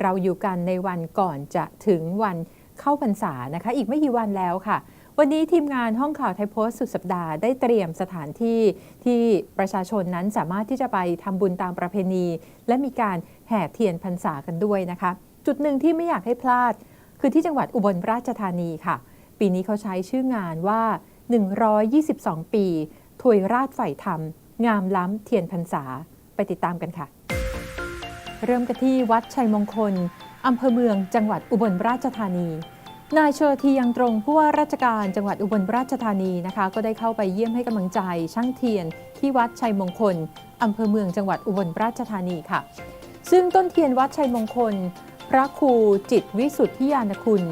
เราอยู่กันในวันก่อนจะถึงวันเข้าพรรษานะคะ อีกไม่กี่วันแล้วค่ะ วันนี้ทีมงานห้องข่าวไทยโพสต์สุดสัปดาห์ได้เตรียมสถานที่ที่ประชาชนนั้นสามารถที่จะไปทำบุญตามประเพณี และมีการแห่เทียนพรรษากันด้วยนะคะ จุดหนึ่งที่ไม่อยากให้พลาด คือที่จังหวัดอุบลราชธานีค่ะ ปีนี้เขาใช้ชื่องานว่า 122 ปี ถวยราชฝ่ายธรรม งามล้ำเทียนพรรษา ไปติดตามกันค่ะ เริ่มกันที่วัดชัยมงคล อำเภอเมืองจังหวัดอุบลราชธานี นายเชอทียังตรงผู้ว่าราชการจังหวัดอุบลราชธานีนะคะ ก็ได้เข้าไปเยี่ยมให้กำลังใจช่างเทียน ที่วัดชัยมงคล อำเภอเมืองจังหวัดอุบลราชธานีค่ะ ซึ่งต้นเทียนวัดชัยมงคล พระครูจิตวิสุทธิยานคุณ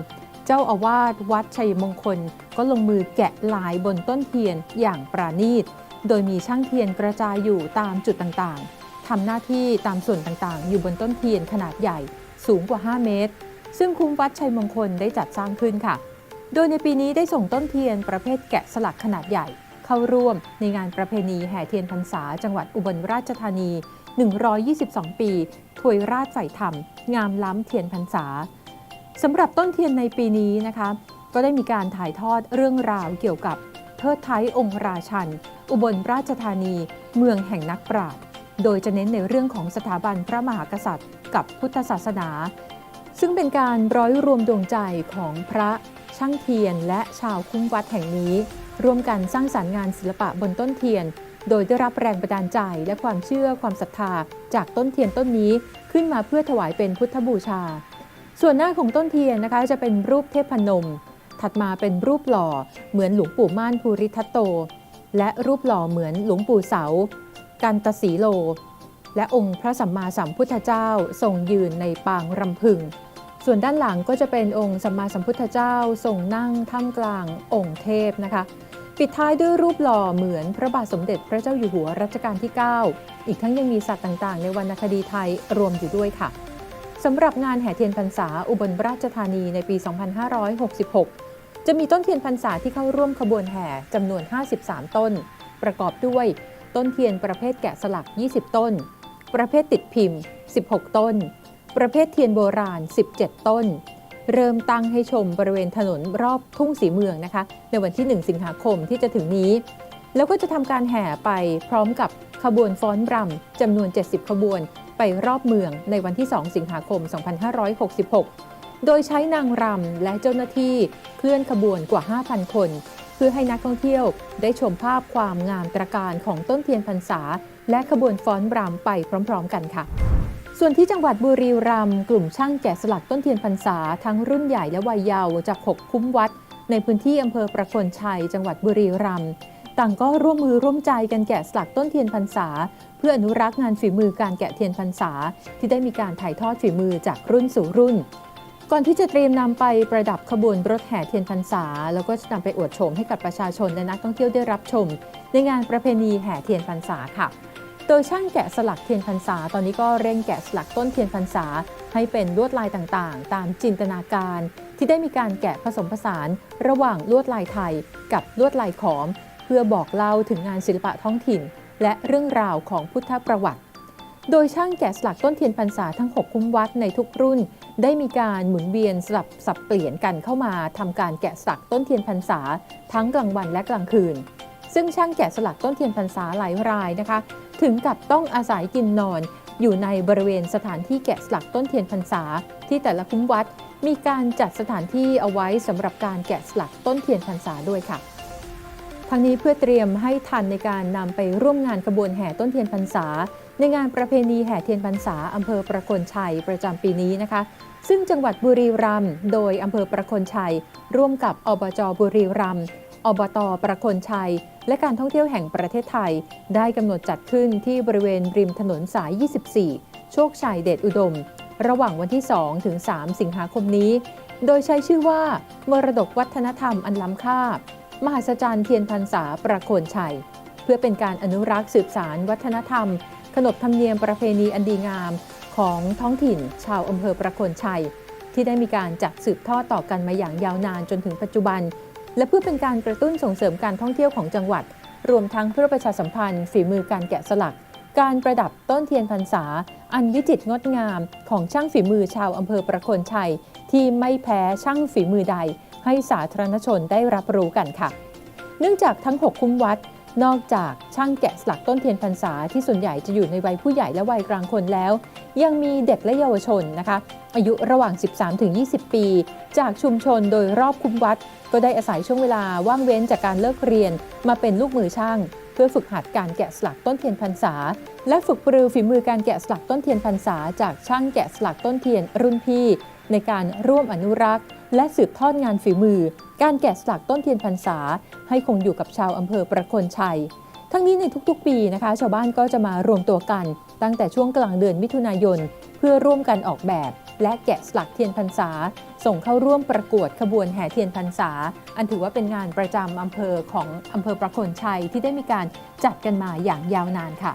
เจ้าอาวาสวัดชัยมงคล ก็ลงมือแกะลายบนต้นเทียนอย่างปราณีต โดยมีช่างเทียนกระจายอยู่ตามจุดต่างๆ ทำหน้าที่ตามส่วนต่างๆ อยู่บนต้นเทียนขนาดใหญ่สูงกว่า 5 เมตร ซึ่งคุ้มวัดชัยมงคลได้จัดสร้างขึ้นค่ะ โดยในปีนี้ได้ส่งต้นเทียนประเภทแกะสลักขนาดใหญ่ เข้าร่วมในงานประเพณีแห่เทียนพรรษา จังหวัดอุบลราชธานี 122 ปีถวยราชใฝ่ธรรม งามล้ำเทียนพรรษาสำหรับต้นเทียนในปีนี้นะคะ ก็ได้มีการถ่ายทอดเรื่องราวเกี่ยวกับเทิดไทยองค์ราชัน อุบลราชธานี เมืองแห่งนักปราชญ์ โดยจะเน้นในเรื่องของสถาบันพระมหากษัตริย์ กับพุทธศาสนา ซึ่งเป็นการร้อยรวมดวงใจของพระช่างเทียนและชาวคุ้มวัดแห่งนี้ ร่วมกันสร้างสารรค์งานศิลปะบนต้นเทียน โดยได้รับแรงบันดาลใจและความเชื่อความศรัทธา จากต้นเทียนต้นนี้ขึ้นมาเพื่อถวายเป็นพุทธบูชา ส่วนหน้าของต้นเทียนนะคะจะเป็นรูปเทพนม ถัดมาเป็นรูปหล่อเหมือนหลวงปู่ม่านภูริทัตโต และรูปหล่อเหมือนหลวงปู่เสา กันตสีโล และองค์พระสัมมาสัมพุทธเจ้าทรงยืนในปางรำพึง ส่วนด้านหลังก็จะเป็นองค์สัมมาสัมพุทธเจ้าทรงนั่งท่ามกลางองค์เทพนะคะ ปิดท้ายด้วยรูปหล่อเหมือนพระบาทสมเด็จพระเจ้าอยู่หัวรัชกาลที่ 9 อีกทั้งยังมีสัตว์ต่างๆ ในวรรณคดีไทยรวมอยู่ด้วยค่ะสำหรับงานแห่เทียนพรรษาอุบลราชธานีในปี 2566 จะมีต้นเทียนพรรษาที่เข้าร่วมขบวนแห่จำนวน 53 ต้น ประกอบด้วย ต้นเทียนประเภทแกะสลัก 20 ต้น ประเภทติดพิมพ์ 16 ต้น ประเภทเทียนโบราณ 17 ต้น เริ่มตั้งให้ชมบริเวณถนนรอบทุ่งสีเมืองนะคะ ในวันที่ 1 สิงหาคมที่จะถึงนี้ แล้วก็จะทำการแห่ไปพร้อมกับขบวนฟ้อนรำจำนวน 70 ขบวนไปรอบเมืองในวันที่ 2 สิงหาคม 2566 โดยใช้นางรำและเจ้าหน้าที่เคลื่อนขบวนกว่า 5,000 คน เพื่อให้นักท่องเที่ยวได้ชมภาพความงามตระการของต้นเทียนพรรษา และขบวนฟ้อนรำไปพร้อม ๆ กันค่ะ ส่วนที่จังหวัดบุรีรัมย์กลุ่มช่างแกะสลักต้นเทียนพรรษา ทั้งรุ่นใหญ่และวัยเยาว์จาก 6 คุ้มวัด ในพื้นที่อำเภอประคนชัย จังหวัดบุรีรัมย์ต่างก็ร่วมมือร่วมใจกันแกะสลักต้นเทียนพรรษา เพื่ออนุรักษ์งานฝีมือการแกะเทียนพรรษา ที่ได้มีการถ่ายทอดฝีมือจากรุ่นสู่รุ่น ก่อนที่จะเตรียมนำไปประดับขบวนรถแห่เทียนพรรษา แล้วก็จะนำไปอวดโฉมให้กับประชาชนและนักท่องเที่ยวได้รับชม ในงานประเพณีแห่เทียนพรรษาค่ะ โดยช่างแกะสลักเทียนพรรษา ตอนนี้ก็เร่งแกะสลักต้นเทียนพรรษา ให้เป็นลวดลายต่างๆ ตามจินตนาการ ที่ได้มีการแกะผสมผสาน ระหว่างลวดลายไทย กับลวดลายขอม เพื่อบอกเล่าถึงงานศิลปะท้องถิ่น และเรื่องราวของพุทธประวัติ โดยช่างแกะสลักต้นเทียนพรรษาทั้ง 6 คุ้มวัดในทุกรุ่น ได้มีการหมุนเวียนสลับสับเปลี่ยนกันเข้ามาทำการแกะสลักต้นเทียนพรรษาทั้งกลางวันและกลางคืน ซึ่งช่างแกะสลักต้นเทียนพรรษาหลายรายนะคะ ถึงกับต้องอาศัยกินนอนอยู่ในบริเวณสถานที่แกะสลักต้นเทียนพรรษา ที่แต่ละคุ้มวัดมีการจัดสถานที่เอาไว้สำหรับการแกะสลักต้นเทียนพรรษาด้วยค่ะ ทั้งนี้เพื่อเตรียมให้ทันในการนำไปร่วมงานขบวนแห่ต้นเทียนพรรษา ในงานประเพณีแห่เทียนพรรษาอำเภอประโคนชัยประจำปีนี้นะคะ ซึ่งจังหวัดบุรีรัมย์โดยอำเภอประโคนชัย ร่วมกับอบจบุรีรัมย์อบตประโคนชัย และการท่องเที่ยวแห่งประเทศไทย ได้กำหนดจัดขึ้นที่บริเวณริมถนนสาย 24 โชคชัยเดชอุดม ระหว่างวันที่ 2 ถึง 3 สิงหาคมนี้ โดยใช้ชื่อว่า มรดกวัฒนธรรมอันล้ำค่า มหัศจรรย์เทียนพรรษาประโคนชัย เพื่อเป็นการอนุรักษ์สืบสารวัฒนธรรม ขนบธรรมเนียมประเพณีอันดีงามของท้องถิ่น ชาวอำเภอประโคนชัย ที่ได้มีการจัดสืบทอดต่อกันมาอย่างยาวนานจนถึงปัจจุบัน และเพื่อเป็นการกระตุ้นส่งเสริมการท่องเที่ยวของจังหวัด รวมทั้งเพื่อประชาสัมพันธ์ ฝีมือการแกะสลัก การประดับต้นเทียนพรรษา อันวิจิตรงดงาม ของช่างฝีมือชาวอำเภอประโคนชัย ที่ไม่แพ้ช่างฝีมือใด ให้สาธารณชนได้รับรู้กันค่ะ เนื่องจากทั้ง 6 คุ้มวัด นอกจากช่างแกะสลักต้นเทียนพรรษาที่ส่วนใหญ่จะอยู่ในวัยผู้ใหญ่และวัยกลางคนแล้ว ยังมีเด็กและเยาวชนนะคะ อายุระหว่าง 13-20 ปี จากชุมชนโดยรอบคุ้มวัด ก็ได้อาศัยช่วงเวลาว่างเว้นจากการเลิกเรียน มาเป็นลูกมือช่างเพื่อฝึกหัดการแกะสลักต้นเทียนพรรษา และฝึกปรือฝีมือการแกะสลักต้นเทียนพรรษา จากช่างแกะสลักต้นเทียนรุ่นพี่ ในการร่วมอนุรักษ์ และสืบทอดงานฝีมือ การแกะสลักต้นเทียนพรรษา ให้คงอยู่กับชาวอำเภอประโคนชัย ทั้งนี้ในทุกๆ ปีนะคะ ชาวบ้านก็จะมารวมตัวกัน ตั้งแต่ช่วงกลางเดือนมิถุนายน เพื่อร่วมกันออกแบบ และแกะสลักเทียนพรรษา ส่งเข้าร่วมประกวดขบวนแห่เทียนพรรษา อันถือว่าเป็นงานประจำอำเภอของอำเภอประโคนชัยที่ได้มีการจัดกันมาอย่างยาวนานค่ะ